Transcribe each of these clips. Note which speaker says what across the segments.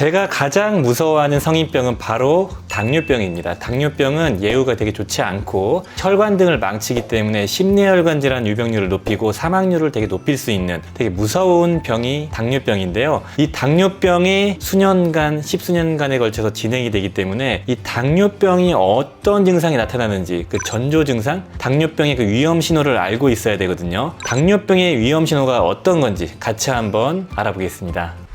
Speaker 1: 제가 가장 무서워하는 성인병은 바로 당뇨병입니다. 당뇨병은 예후가 되게 좋지 않고 혈관 등을 망치기 때문에 심뇌혈관 질환 유병률을 높이고 사망률을 되게 높일 수 있는 되게 무서운 병이 당뇨병인데요. 이 당뇨병이 수년간, 십수년간에 걸쳐서 진행이 되기 때문에 이 당뇨병이 어떤 증상이 나타나는지 그 전조 증상, 당뇨병의 그 위험 신호를 알고 있어야 되거든요. 당뇨병의 위험 신호가 어떤 건지 같이 한번 알아보겠습니다.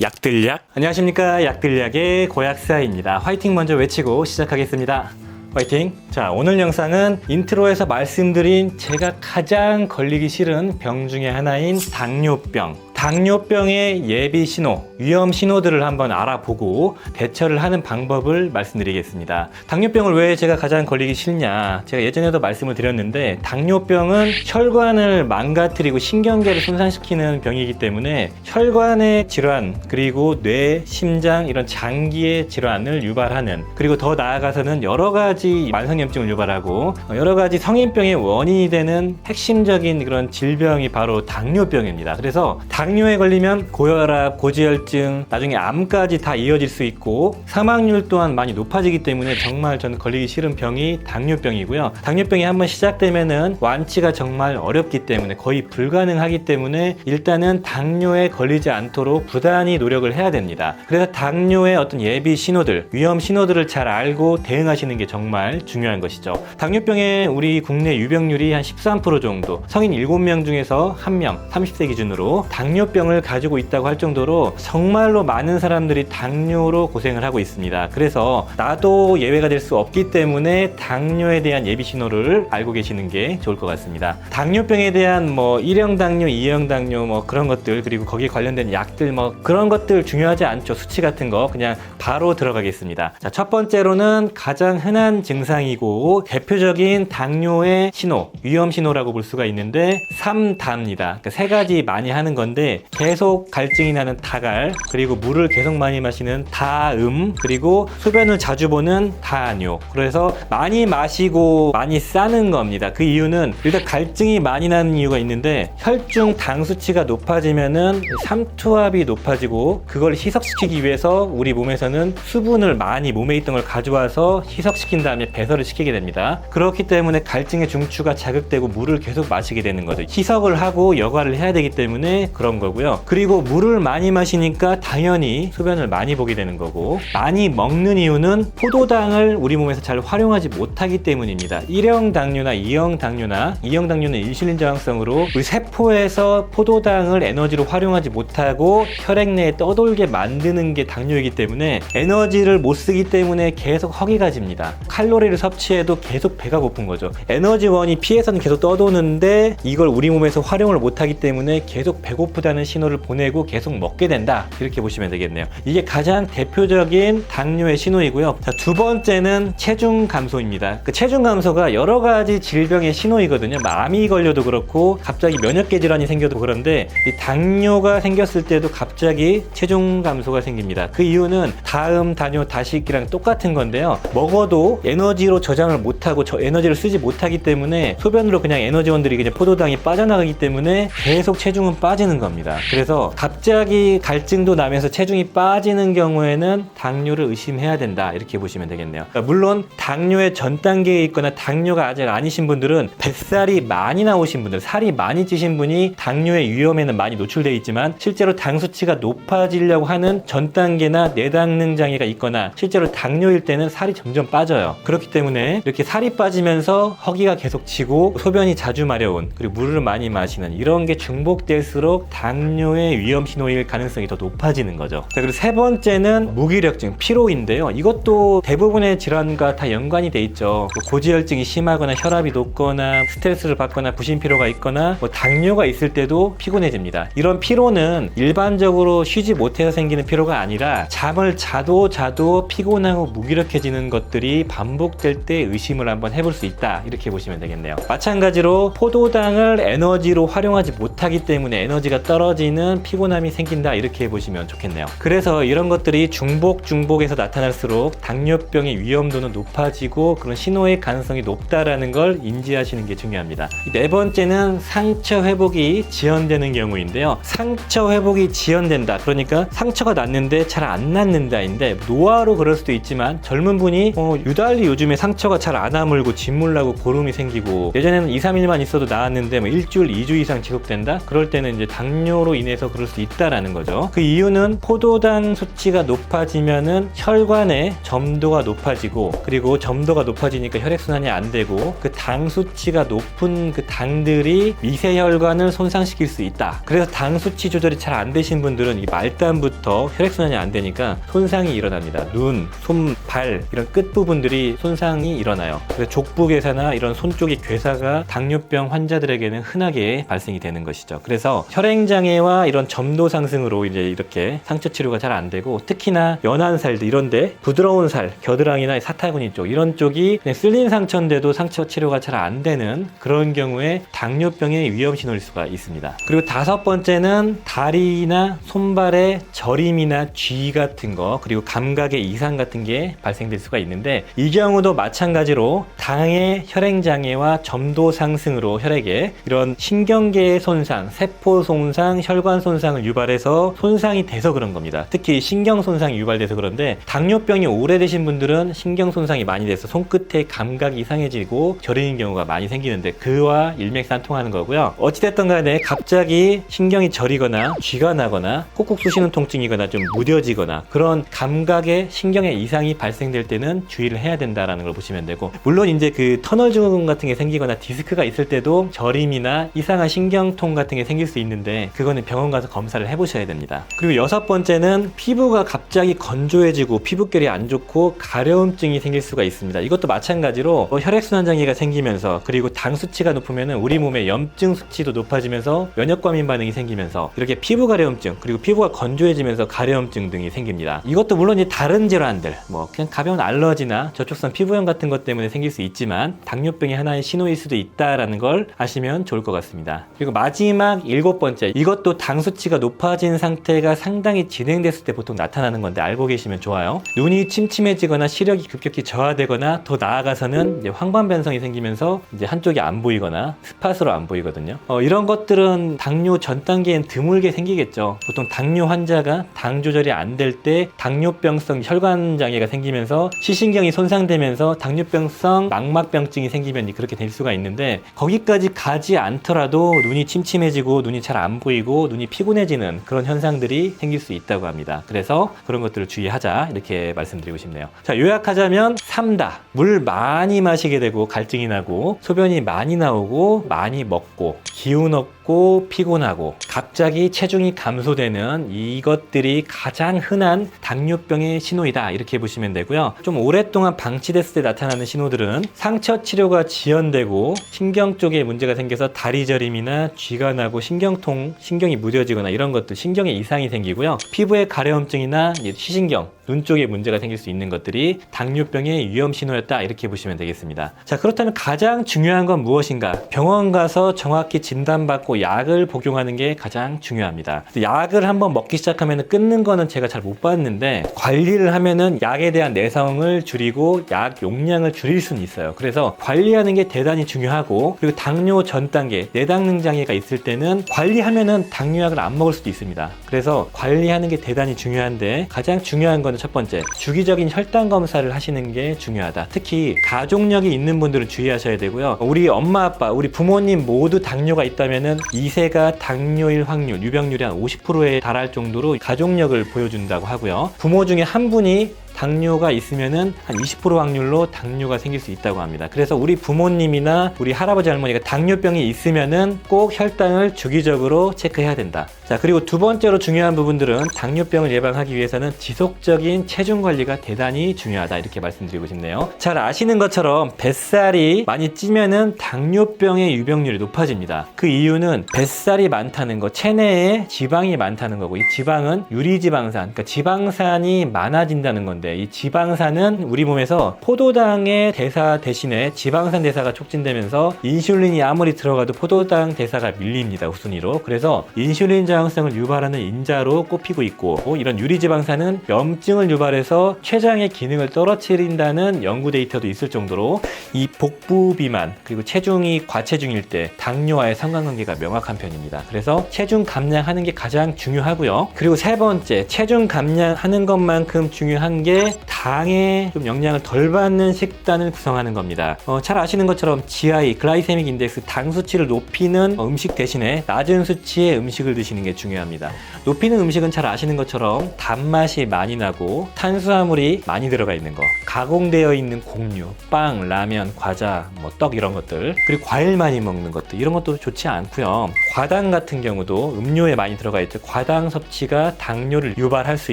Speaker 1: 약들약? 안녕하십니까. 약들약의 고약사입니다. 화이팅 먼저 외치고 시작하겠습니다. 화이팅. 자 오늘 영상은 인트로에서 말씀드린 제가 가장 걸리기 싫은 병 중에 하나인 당뇨병 당뇨병의 예비 신호, 위험 신호들을 한번 알아보고 대처를 하는 방법을 말씀드리겠습니다. 당뇨병을 왜 제가 가장 걸리기 싫냐? 제가 예전에도 말씀을 드렸는데 당뇨병은 혈관을 망가뜨리고 신경계를 손상시키는 병이기 때문에 혈관의 질환 그리고 뇌, 심장 이런 장기의 질환을 유발하는 그리고 더 나아가서는 여러 가지 만성염증을 유발하고 여러 가지 성인병의 원인이 되는 핵심적인 그런 질병이 바로 당뇨병입니다. 그래서 당 뇨에 걸리면 고혈압, 고지혈증, 나중에 암까지 다 이어질 수 있고 사망률 또한 많이 높아지기 때문에 정말 저는 걸리기 싫은 병이 당뇨병이고요. 당뇨병이 한번 시작되면은 완치가 정말 어렵기 때문에 거의 불가능하기 때문에 일단은 당뇨에 걸리지 않도록 부단히 노력을 해야 됩니다. 그래서 당뇨의 어떤 예비 신호들, 위험 신호들을 잘 알고 대응하시는 게 정말 중요한 것이죠. 당뇨병의 우리 국내 유병률이 한 13% 정도, 성인 7명 중에서 1명, 30세 기준으로 당뇨 병을 가지고 있다고 할 정도로 정말로 많은 사람들이 당뇨로 고생을 하고 있습니다. 그래서 나도 예외가 될 수 없기 때문에 당뇨에 대한 예비 신호를 알고 계시는 게 좋을 것 같습니다. 당뇨병에 대한 뭐 1형 당뇨, 2형 당뇨 뭐 그런 것들 그리고 거기에 관련된 약들 뭐 그런 것들 중요하지 않죠. 수치 같은 거 그냥 바로 들어가겠습니다. 자, 첫 번째로는 가장 흔한 증상이고 대표적인 당뇨의 신호, 위험 신호라고 볼 수가 있는데 3다입니다. 그러니까 세 가지 많이 하는 건데 계속 갈증이 나는 다갈 그리고 물을 계속 많이 마시는 다음 그리고 소변을 자주 보는 다뇨. 그래서 많이 마시고 많이 싸는 겁니다. 그 이유는 일단 갈증이 많이 나는 이유가 있는데 혈중 당 수치가 높아지면은 삼투압이 높아지고 그걸 희석시키기 위해서 우리 몸에서는 수분을 많이 몸에 있던 걸 가져와서 희석시킨 다음에 배설을 시키게 됩니다. 그렇기 때문에 갈증의 중추가 자극되고 물을 계속 마시게 되는 거죠. 희석을 하고 여과를 해야 되기 때문에 그런 거고요 그리고 물을 많이 마시니까 당연히 소변을 많이 보게 되는 거고 많이 먹는 이유는 포도당을 우리 몸에서 잘 활용하지 못하기 때문입니다. 1형 당뇨나 2형 당뇨나 2형 당뇨는 인슐린 저항성으로 우리 세포에서 포도당을 에너지로 활용하지 못하고 혈액 내에 떠돌게 만드는 게 당뇨이기 때문에 에너지를 못 쓰기 때문에 계속 허기가 집니다. 칼로리를 섭취해도 계속 배가 고픈 거죠. 에너지원이 피에서는 계속 떠도는데 이걸 우리 몸에서 활용을 못하기 때문에 계속 배고프다 는 신호를 보내고 계속 먹게 된다. 이렇게 보시면 되겠네요. 이게 가장 대표적인 당뇨의 신호이고요. 자, 두 번째는 체중 감소입니다. 그 체중 감소가 여러 가지 질병의 신호이거든요. 암이 걸려도 그렇고 갑자기 면역계 질환이 생겨도 그런데 이 당뇨가 생겼을 때도 갑자기 체중 감소가 생깁니다. 그 이유는 다음 단뇨 다시기랑 똑같은 건데요. 먹어도 에너지로 저장을 못하고 저 에너지를 쓰지 못하기 때문에 소변으로 그냥 에너지원들이 그냥 포도당이 빠져나가기 때문에 계속 체중은 빠지는 겁니다. 그래서 갑자기 갈증도 나면서 체중이 빠지는 경우에는 당뇨를 의심해야 된다 이렇게 보시면 되겠네요. 그러니까 물론 당뇨의 전 단계에 있거나 당뇨가 아직 아니신 분들은 뱃살이 많이 나오신 분들, 살이 많이 찌신 분이 당뇨의 위험에는 많이 노출되어 있지만 실제로 당 수치가 높아지려고 하는 전 단계나 내당능 장애가 있거나 실제로 당뇨일 때는 살이 점점 빠져요. 그렇기 때문에 이렇게 살이 빠지면서 허기가 계속 지고 소변이 자주 마려운 그리고 물을 많이 마시는 이런 게 중복될수록 당 뇨의 위험 신호일 가능성이 더 높아지는 거죠. 자, 그리고 세 번째는 무기력증, 피로인데요. 이것도 대부분의 질환과 다 연관이 돼 있죠. 뭐 고지혈증이 심하거나 혈압이 높거나 스트레스를 받거나 부신 피로가 있거나 뭐 당뇨가 있을 때도 피곤해집니다. 이런 피로는 일반적으로 쉬지 못해서 생기는 피로가 아니라 잠을 자도 자도 피곤하고 무기력해지는 것들이 반복될 때 의심을 한번 해볼 수 있다. 이렇게 보시면 되겠네요. 마찬가지로 포도당을 에너지로 활용하지 못하기 때문에 에너지가 떨 어지는 피곤함이 생긴다 이렇게 보시면 좋겠네요. 그래서 이런 것들이 중복 중복에서 나타날수록 당뇨병의 위험도는 높아지고 그런 신호의 가능성이 높다라는 걸 인지하시는 게 중요합니다. 네 번째는 상처 회복이 지연되는 경우인데요. 상처 회복이 지연된다. 그러니까 상처가 났는데 잘 안 낫는다인데 노화로 그럴 수도 있지만 젊은 분이 어, 유달리 요즘에 상처가 잘 안 아물고 진물나고 고름이 생기고 예전에는 2, 3일만 있어도 나았는데 뭐 일주일, 2주 이상 지속된다? 그럴 때는 이제 당뇨 로 인해서 그럴 수 있다라는 거죠. 그 이유는 포도당 수치가 높아지면은 혈관의 점도가 높아지고 그리고 점도가 높아지니까 혈액순환이 안 되고 그 당 수치가 높은 그 당들이 미세혈관을 손상시킬 수 있다. 그래서 당 수치 조절이 잘 안 되신 분들은 이 말단부터 혈액순환이 안 되니까 손상이 일어납니다. 눈, 손, 발 이런 끝 부분들이 손상이 일어나요. 그래서 족부괴사나 이런 손 쪽의 괴사가 당뇨병 환자들에게는 흔하게 발생이 되는 것이죠. 그래서 혈행장 애와 이런 점도 상승으로 이제 이렇게 상처 치료가 잘 안 되고 특히나 연한 살들 이런데 부드러운 살, 겨드랑이나 사타구니 쪽 이런 쪽이 쓸린 상처인데도 상처 치료가 잘 안 되는 그런 경우에 당뇨병의 위험 신호일 수가 있습니다. 그리고 다섯 번째는 다리나 손발에 저림이나 쥐 같은 거 그리고 감각의 이상 같은 게 발생될 수가 있는데 이 경우도 마찬가지로 당의 혈행 장애와 점도 상승으로 혈액에 이런 신경계의 손상, 세포 손상, 혈관 손상을 유발해서 손상이 돼서 그런 겁니다. 특히 신경 손상이 유발돼서 그런데 당뇨병이 오래되신 분들은 신경 손상이 많이 돼서 손끝에 감각이 이상해지고 저리는 경우가 많이 생기는데 그와 일맥상통하는 거고요. 어찌됐든 간에 갑자기 신경이 저리거나 쥐가 나거나 콕콕 쑤시는 통증이거나 좀 무뎌지거나 그런 감각의 신경의 이상이 발생될 때는 주의를 해야 된다라는 걸 보시면 되고 물론 이제 그 터널 증후군 같은 게 생기거나 디스크가 있을 때도 저림이나 이상한 신경통 같은 게 생길 수 있는데 그거는 병원 가서 검사를 해보셔야 됩니다. 그리고 여섯 번째는 피부가 갑자기 건조해지고 피부결이 안 좋고 가려움증이 생길 수가 있습니다. 이것도 마찬가지로 뭐 혈액순환 장애가 생기면서 그리고 당 수치가 높으면 우리 몸의 염증 수치도 높아지면서 면역과민 반응이 생기면서 이렇게 피부 가려움증 그리고 피부가 건조해지면서 가려움증 등이 생깁니다. 이것도 물론 이제 다른 질환들 뭐 그냥 가벼운 알러지나 저촉성 피부염 같은 것 때문에 생길 수 있지만 당뇨병의 하나의 신호일 수도 있다라는 걸 아시면 좋을 것 같습니다. 그리고 마지막 일곱 번째 이것도 당 수치가 높아진 상태가 상당히 진행됐을 때 보통 나타나는 건데 알고 계시면 좋아요. 눈이 침침해지거나 시력이 급격히 저하되거나 더 나아가서는 황반 변성이 생기면서 이제 한쪽이 안 보이거나 스팟으로 안 보이거든요. 어, 이런 것들은 당뇨 전 단계엔 드물게 생기겠죠. 보통 당뇨 환자가 당 조절이 안 될 때 당뇨병성 혈관 장애가 생기면서 시신경이 손상되면서 당뇨병성 망막병증이 생기면 그렇게 될 수가 있는데 거기까지 가지 않더라도 눈이 침침해지고 눈이 잘 안 보이고 눈이 피곤해지는 그런 현상들이 생길 수 있다고 합니다. 그래서 그런 것들을 주의하자 이렇게 말씀드리고 싶네요. 자 요약하자면 삼다 물 많이 마시게 되고 갈증이 나고 소변이 많이 나오고 많이 먹고 기운 없고 피곤하고 갑자기 체중이 감소되는 이것들이 가장 흔한 당뇨병의 신호이다 이렇게 보시면 되고요. 좀 오랫동안 방치됐을 때 나타나는 신호들은 상처 치료가 지연되고 신경 쪽에 문제가 생겨서 다리 저림이나 쥐가 나고 신경통, 신경이 무뎌지거나 이런 것들 신경에 이상이 생기고요. 피부에 가려움증이나 시신경, 눈 쪽에 문제가 생길 수 있는 것들이 당뇨병의 위험 신호였다 이렇게 보시면 되겠습니다. 자 그렇다면 가장 중요한 건 무엇인가? 병원 가서 정확히 진단받고 약을 복용하는 게 가장 중요합니다. 약을 한번 먹기 시작하면 끊는 거는 제가 잘 못 봤는데 관리를 하면은 약에 대한 내성을 줄이고 약 용량을 줄일 수는 있어요. 그래서 관리하는 게 대단히 중요하고 그리고 당뇨 전 단계 내당능 장애가 있을 때는 관리하면은 당뇨약을 안 먹을 수도 있습니다. 그래서 관리하는 게 대단히 중요한데 가장 중요한 거는 첫 번째 주기적인 혈당 검사를 하시는 게 중요하다. 특히 가족력이 있는 분들은 주의하셔야 되고요. 우리 엄마 아빠 우리 부모님 모두 당뇨가 있다면은 2세가 당뇨일 확률 유병률이 한 50%에 달할 정도로 가족력을 보여준다고 하고요. 부모 중에 한 분이 당뇨가 있으면은 한 20% 확률로 당뇨가 생길 수 있다고 합니다. 그래서 우리 부모님이나 우리 할아버지 할머니가 당뇨병이 있으면은 꼭 혈당을 주기적으로 체크해야 된다. 자, 그리고 두 번째로 중요한 부분들은 당뇨병을 예방하기 위해서는 지속적인 체중 관리가 대단히 중요하다. 이렇게 말씀드리고 싶네요. 잘 아시는 것처럼 뱃살이 많이 찌면은 당뇨병의 유병률이 높아집니다. 그 이유는 뱃살이 많다는 거, 체내에 지방이 많다는 거고 이 지방은 유리지방산, 그러니까 지방산이 많아진다는 건데 있는데 이 지방산은 우리 몸에서 포도당의 대사 대신에 지방산 대사가 촉진되면서 인슐린이 아무리 들어가도 포도당 대사가 밀립니다 우순위로 그래서 인슐린 저항성을 유발하는 인자로 꼽히고 있고 뭐 이런 유리지방산은 염증을 유발해서 췌장의 기능을 떨어뜨린다는 연구 데이터도 있을 정도로 이 복부 비만 그리고 체중이 과체중일 때 당뇨와의 상관관계가 명확한 편입니다. 그래서 체중 감량하는 게 가장 중요하고요. 그리고 세 번째 체중 감량하는 것만큼 중요한 게 당에 좀 영향을 덜 받는 식단을 구성하는 겁니다. 어, 잘 아시는 것처럼 GI 글라이세믹 인덱스 당 수치를 높이는 어, 음식 대신에 낮은 수치의 음식을 드시는 게 중요합니다. 높이는 음식은 잘 아시는 것처럼 단맛이 많이 나고 탄수화물이 많이 들어가 있는 거, 가공되어 있는 곡류, 빵, 라면, 과자, 뭐 떡 이런 것들, 그리고 과일 많이 먹는 것들 이런 것도 좋지 않고요. 과당 같은 경우도 음료에 많이 들어가 있죠. 과당 섭취가 당뇨를 유발할 수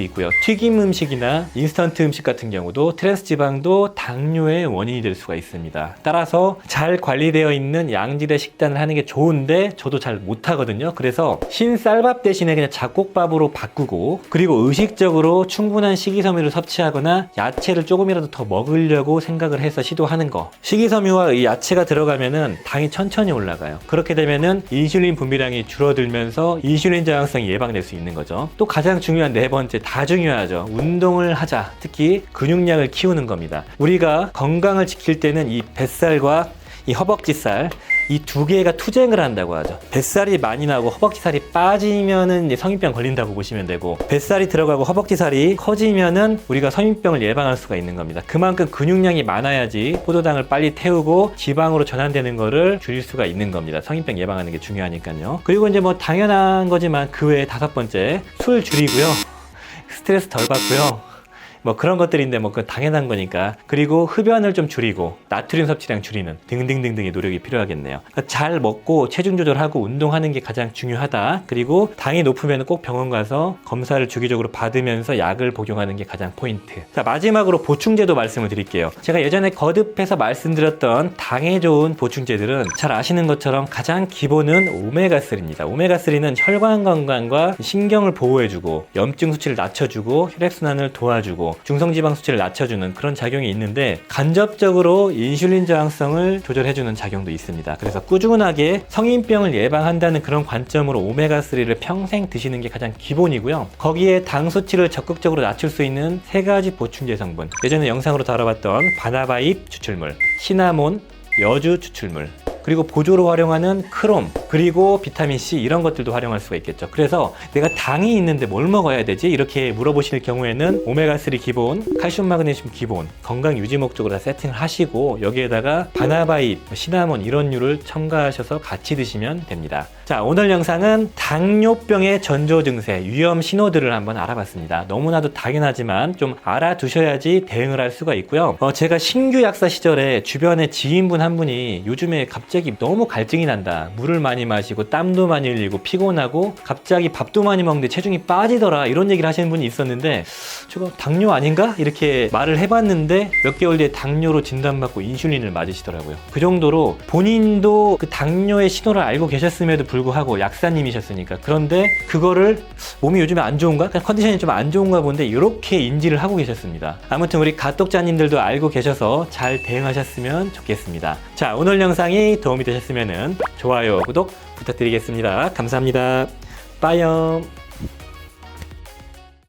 Speaker 1: 있고요. 튀김 음식이나 인스턴트 음식 같은 경우도 트랜스 지방도 당뇨의 원인이 될 수가 있습니다. 따라서 잘 관리되어 있는 양질의 식단을 하는 게 좋은데 저도 잘 못하거든요. 그래서 흰 쌀밥 대신에 그냥 잡곡밥으로 바꾸고 그리고 의식적으로 충분한 식이섬유를 섭취하거나 야채를 조금이라도 더 먹으려고 생각을 해서 시도하는 거. 식이섬유와 이 야채가 들어가면은 당이 천천히 올라가요. 그렇게 되면은 인슐린 분비량이 줄어들면서 인슐린 저항성이 예방될 수 있는 거죠. 또 가장 중요한 네 번째 다 중요하죠. 운동을 하자. 특히 근육량을 키우는 겁니다. 우리가 건강을 지킬 때는 이 뱃살과 이 허벅지살 이 두 개가 투쟁을 한다고 하죠. 뱃살이 많이 나고 허벅지살이 빠지면은 성인병 걸린다고 보시면 되고 뱃살이 들어가고 허벅지살이 커지면은 우리가 성인병을 예방할 수가 있는 겁니다. 그만큼 근육량이 많아야지 포도당을 빨리 태우고 지방으로 전환되는 거를 줄일 수가 있는 겁니다. 성인병 예방하는 게 중요하니까요. 그리고 이제 뭐 당연한 거지만 그 외에 다섯 번째 술 줄이고요. 스트레스 덜 받고요. 뭐 그런 것들인데 뭐그 당연한 거니까 그리고 흡연을 좀 줄이고 나트륨 섭취량 줄이는 등등등등의 노력이 필요하겠네요. 그러니까 잘 먹고 체중 조절하고 운동하는 게 가장 중요하다. 그리고 당이 높으면 꼭 병원 가서 검사를 주기적으로 받으면서 약을 복용하는 게 가장 포인트. 자 마지막으로 보충제도 말씀을 드릴게요. 제가 예전에 거듭해서 말씀드렸던 당에 좋은 보충제들은 잘 아시는 것처럼 가장 기본은 오메가3입니다. 오메가3는 혈관 건강과 신경을 보호해주고 염증 수치를 낮춰주고 혈액순환을 도와주고 중성지방 수치를 낮춰주는 그런 작용이 있는데 간접적으로 인슐린 저항성을 조절해주는 작용도 있습니다. 그래서 꾸준하게 성인병을 예방한다는 그런 관점으로 오메가3를 평생 드시는 게 가장 기본이고요. 거기에 당 수치를 적극적으로 낮출 수 있는 세 가지 보충제 성분. 예전에 영상으로 다뤄봤던 바나바잎 추출물, 시나몬, 여주 추출물, 그리고 보조로 활용하는 크롬, 그리고 비타민C 이런 것들도 활용할 수가 있겠죠. 그래서 내가 당이 있는데 뭘 먹어야 되지? 이렇게 물어보실 경우에는 오메가3 기본, 칼슘 마그네슘 기본, 건강 유지 목적으로 다 세팅을 하시고 여기에다가 바나바잎, 시나몬 이런 류를 첨가하셔서 같이 드시면 됩니다. 자, 오늘 영상은 당뇨병의 전조 증세, 위험 신호들을 한번 알아봤습니다. 너무나도 당연하지만 좀 알아두셔야지 대응을 할 수가 있고요. 어, 제가 신규 약사 시절에 주변에 지인분 한 분이 요즘에 갑자기 너무 갈증이 난다. 물을 많이 마시고 땀도 많이 흘리고 피곤하고 갑자기 밥도 많이 먹는데 체중이 빠지더라. 이런 얘기를 하시는 분이 있었는데 저거 당뇨 아닌가? 이렇게 말을 해봤는데 몇 개월 뒤에 당뇨로 진단받고 인슐린을 맞으시더라고요. 그 정도로 본인도 그 당뇨의 신호를 알고 계셨음에도 불구하고 약사님이셨으니까 그런데 그거를 몸이 요즘에 안 좋은가? 컨디션이 좀 안 좋은가 본데 이렇게 인지를 하고 계셨습니다. 아무튼 우리 가독자님들도 알고 계셔서 잘 대응하셨으면 좋겠습니다. 자, 오늘 영상이 도움이 되셨으면 좋아요, 구독 부탁드리겠습니다. 감사합니다. 빠이염.